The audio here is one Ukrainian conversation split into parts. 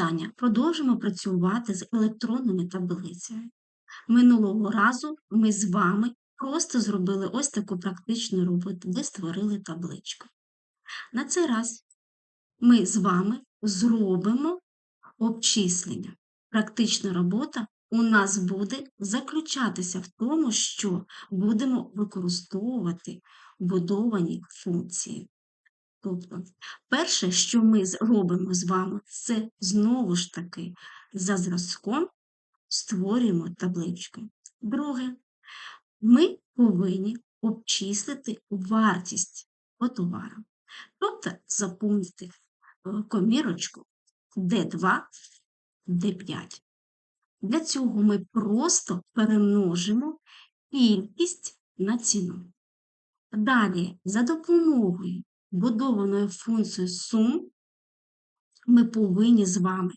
Вітання! Продовжимо працювати з електронними таблицями. Минулого разу ми з вами просто зробили ось таку практичну роботу, де створили табличку. На цей раз ми з вами зробимо обчислення. Практична робота у нас буде заключатися в тому, що будемо використовувати будовані функції. Тобто, перше, що ми зробимо з вами, це знову ж таки за зразком створюємо табличку. Друге, ми повинні обчислити вартість товару. Тобто заповнити е, комірочку D2, D5. Для цього ми просто перемножимо кількість на ціну. Далі, за допомогою будованою функцією сум ми повинні з вами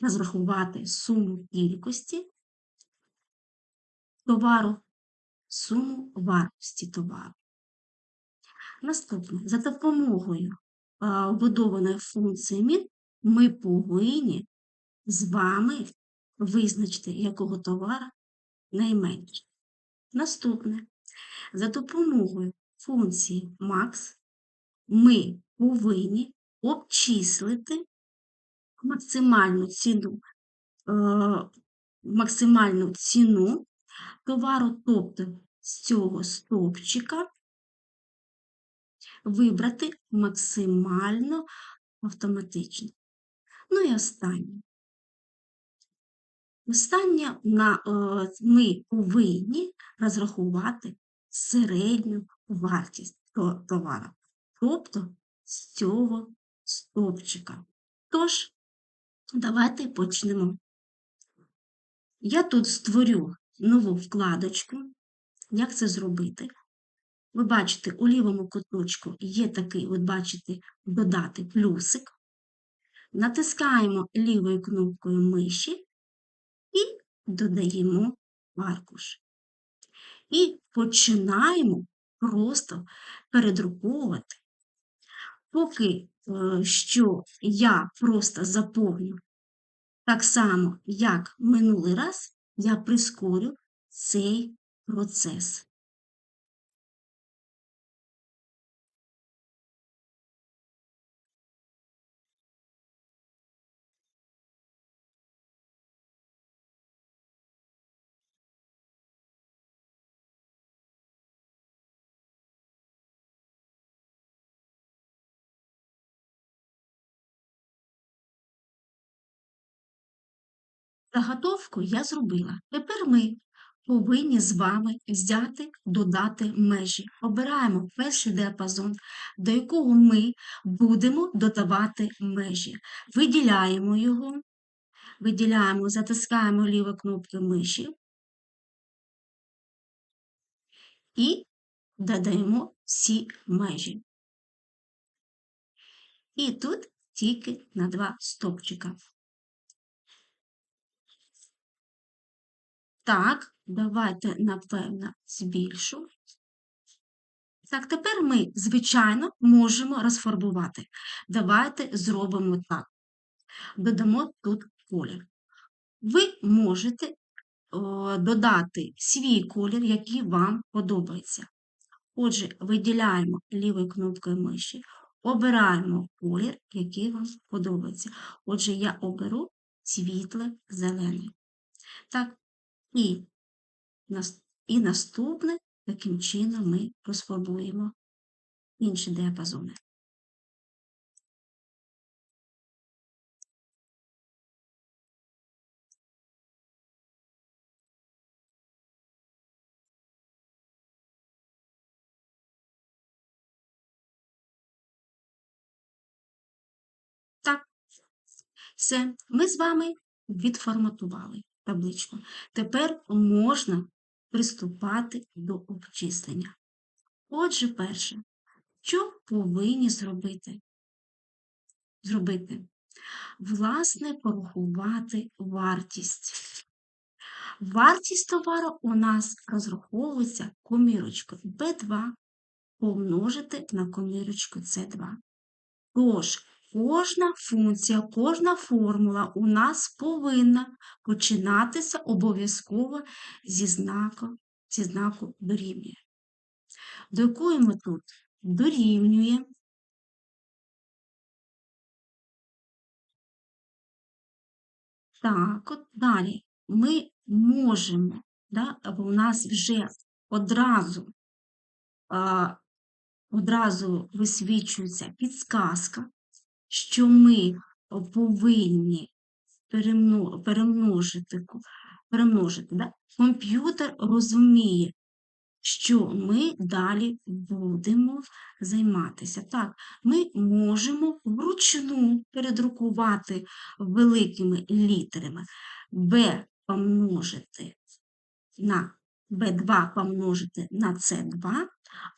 розрахувати суму кількості товару, суму вартості товару. Наступне, за допомогою вбудованої функції мін ми повинні з вами визначити, якого товара найменше. Наступне, за допомогою функції max ми повинні обчислити максимальну ціну е, максимальну ціну товару, тобто з цього стовпчика вибрати максимально автоматично. Ну і останнє. Останнє на, е, ми повинні розрахувати середню вартість товару тобто з цього стовпчика. Тож, давайте почнемо. Я тут створю нову вкладочку. Як це зробити? Ви бачите, у лівому куточку є такий, от бачите, додати плюсик. Натискаємо лівою кнопкою миші і додаємо аркуш. І починаємо просто передруковувати Поки е, що я просто заповню так само, як минулий раз, я прискорю цей процес. Заготовку я зробила. Тепер ми повинні з вами взяти, додати межі. Обираємо перший діапазон, до якого ми будемо додавати межі. Виділяємо його, виділяємо, затискаємо ліву кнопку миші і додаємо всі межі. І тут тільки на два стопчика. Так, давайте, напевно, збільшу. Так, тепер ми, звичайно, можемо розфарбувати. Давайте зробимо так. Додамо тут колір. Ви можете о, додати свій колір, який вам подобається. Отже, виділяємо лівою кнопкою миші, обираємо колір, який вам подобається. Отже, я оберу світле зелений. Так, і і наступне, таким чином ми розфарбуємо інші діапазони. Так, все, ми з вами відформатували табличку. Тепер можна приступати до обчислення. Отже, перше, що повинні зробити? Зробити? Власне, порахувати вартість. Вартість товару у нас розраховується комірочкою B2 помножити на комірочку С2. Тож, кожна функція, кожна формула у нас повинна починатися обов'язково зі знаку, зі знаку дорівнює. До якої ми тут дорівнює. Так, от далі ми можемо, да, або у нас вже одразу, а, одразу висвічується підсказка, що ми повинні перемножити, перемножити. Да? Комп'ютер розуміє, що ми далі будемо займатися. Так, ми можемо вручну передрукувати великими літерами b помножити на b2 помножити на c2,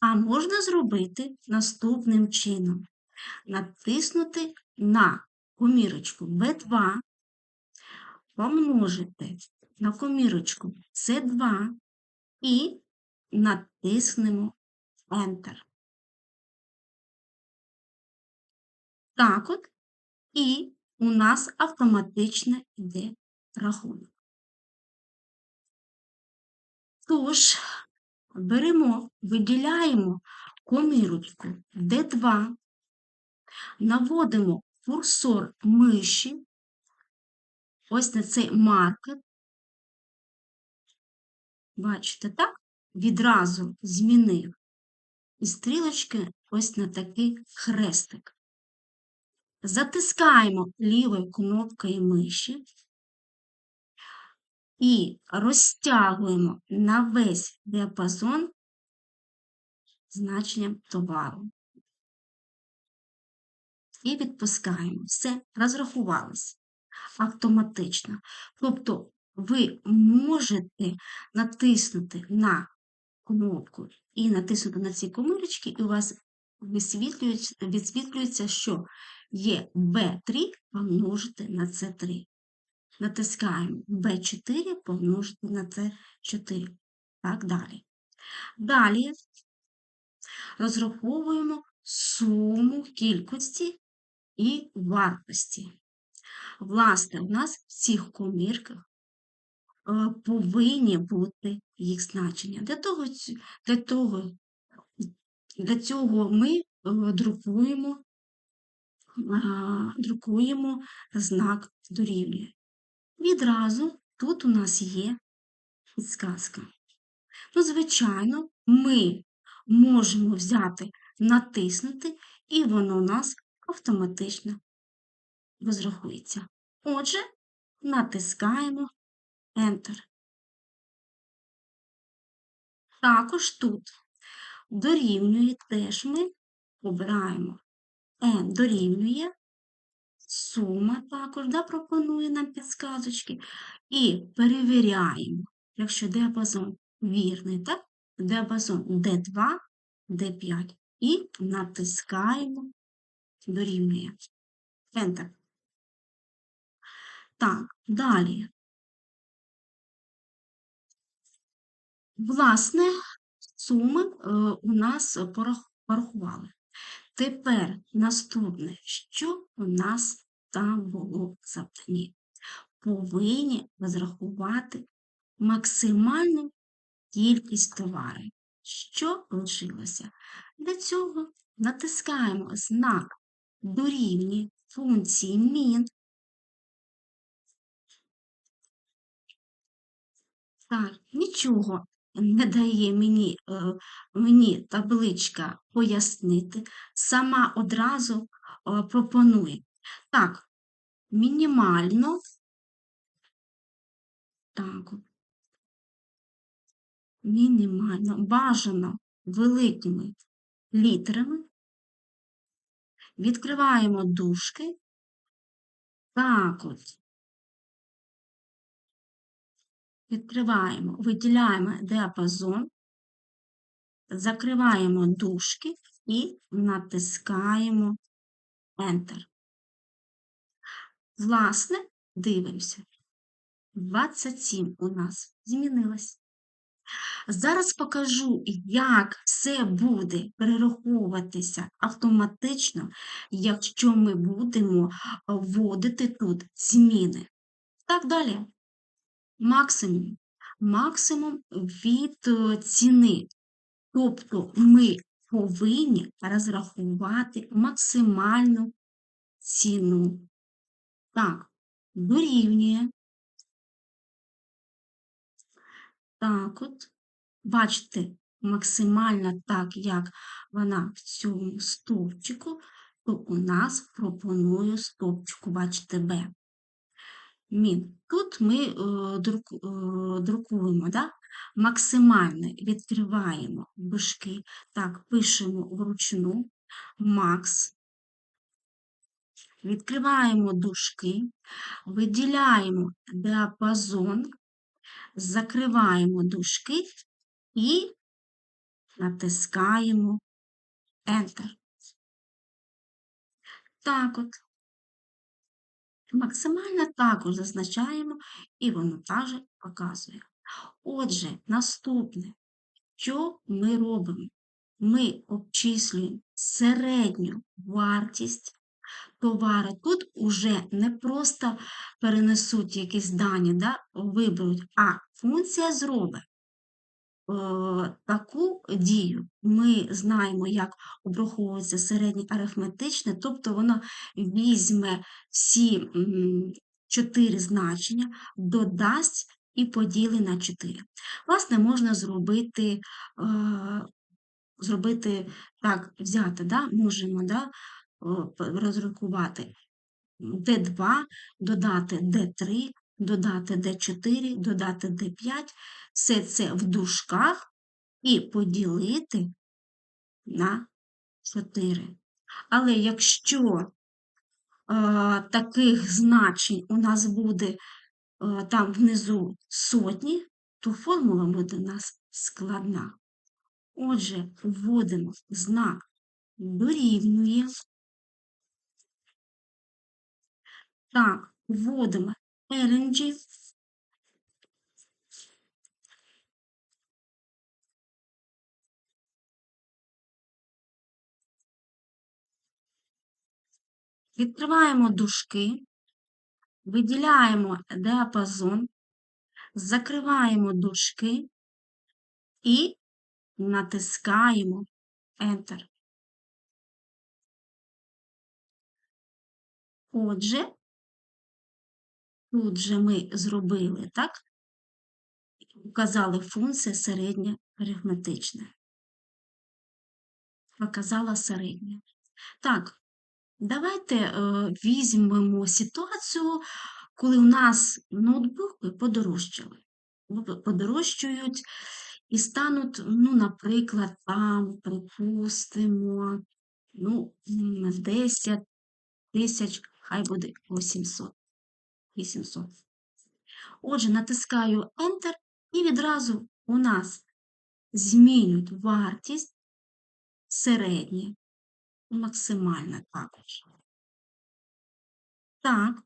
а можна зробити наступним чином. Натиснути на комірочку b2, помножити на комірочку c2 і натиснемо Enter. Так от, і у нас автоматично йде рахунок. Тож, беремо, виділяємо комірочку D2, наводимо курсор миші, ось на цей маркер. Бачите, так? Відразу змінив і стрілочки ось на такий хрестик. Затискаємо лівою кнопкою миші і розтягуємо на весь діапазон значенням товару. І відпускаємо. Все, розрахувалися автоматично. Тобто ви можете натиснути на кнопку і натиснути на ці комірочки, і у вас висвітлюється, відсвітлюється, що є B3 помножити на C3. Натискаємо B4 помножити на C4. Так далі. Далі розраховуємо суму кількості і вартості. Власне, у нас в цих комірках е, повинні бути їх значення. Для того, для того, для цього ми е, друкуємо, друкуємо знак дорівнює. Відразу тут у нас є підсказка. Ну, звичайно, ми можемо взяти, натиснути, і воно у нас автоматично розрахується. Отже, натискаємо Enter. Також тут дорівнює теж ми обираємо N дорівнює, сума також да, пропонує нам підсказочки. І перевіряємо, якщо діапазон вірний, так? діапазон D2, D5 і натискаємо дорівнює. Enter. Так, далі. Власне, суми е, у нас порахували. Тепер наступне, що у нас там було в завданні? Повинні розрахувати максимальну кількість товарів. Що лишилося? Для цього натискаємо знак дорівнює функції мін. Так, нічого не дає мені, е, мені табличка пояснити, сама одразу е, пропонує. Так, мінімально, так, мінімально, бажано великими літерами. Відкриваємо дужки. Так от. Відкриваємо, виділяємо діапазон, закриваємо дужки і натискаємо Enter. Власне, дивимося. 27 у нас змінилось. Зараз покажу, як все буде перераховуватися автоматично, якщо ми будемо вводити тут зміни. Так далі. Максимум. Максимум від е, ціни. Тобто ми повинні розрахувати максимальну ціну. Так, дорівнює. Так от, бачите, максимально так, як вона в цьому стовпчику, то у нас пропоную стовпчику, бачите, Б. Мін. Тут ми е, друк, е, друкуємо, да? максимально відкриваємо дужки. Так, пишемо вручну макс. Відкриваємо дужки, виділяємо діапазон, закриваємо дужки і натискаємо Enter. Так от. Максимально також зазначаємо, і воно також показує. Отже, наступне, що ми робимо? Ми обчислюємо середню вартість товару. Тут уже не просто перенесуть якісь дані, да, виберуть, а функція зробить Е, таку дію ми знаємо, як обраховується середнє арифметичне, тобто воно візьме всі чотири значення, додасть і поділить на 4. Власне, можна зробити, е, зробити так, взяти, да, можемо да, розрахувати D2, додати D3, додати D4, додати D5, все це в дужках і поділити на 4. Але якщо таких значень у нас буде там внизу сотні, то формула буде у нас складна. Отже, вводимо знак дорівнює. Так, вводимо LNG. Відкриваємо дужки, виділяємо діапазон, закриваємо дужки і натискаємо Enter. Отже, Тут же ми зробили, так? Показали функція середня арифметична. Показала середнє. Так, давайте е, візьмемо ситуацію, коли у нас ноутбуки подорожчали. Подорожчують і стануть, ну, наприклад, там, припустимо, ну, 10 тисяч, хай буде 800. 800. Отже, натискаю Enter, і відразу у нас змінюють вартість середнє, максимальна також. Так.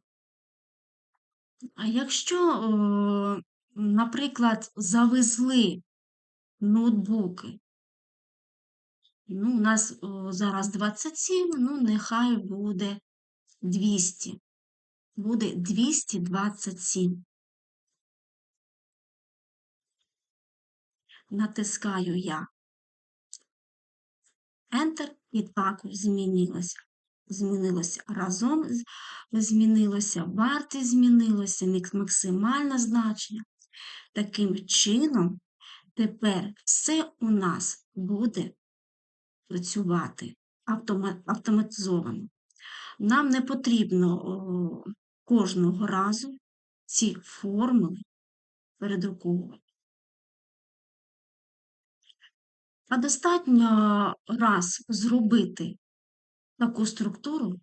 А якщо, наприклад, завезли ноутбуки, ну, у нас зараз 27, ну, нехай буде 200 буде 227. Натискаю я Enter і також змінилося. Змінилося разом, змінилося вартість змінилося, максимальне значення. Таким чином, тепер все у нас буде працювати автоматизовано. Нам не потрібно кожного разу ці формули передруковувати. А достатньо раз зробити таку структуру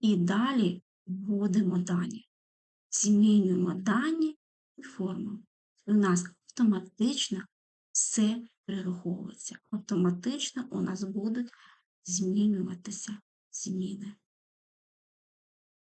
і далі вводимо дані. Змінюємо дані і форму. У нас автоматично все перераховується. Автоматично у нас будуть змінюватися зміни.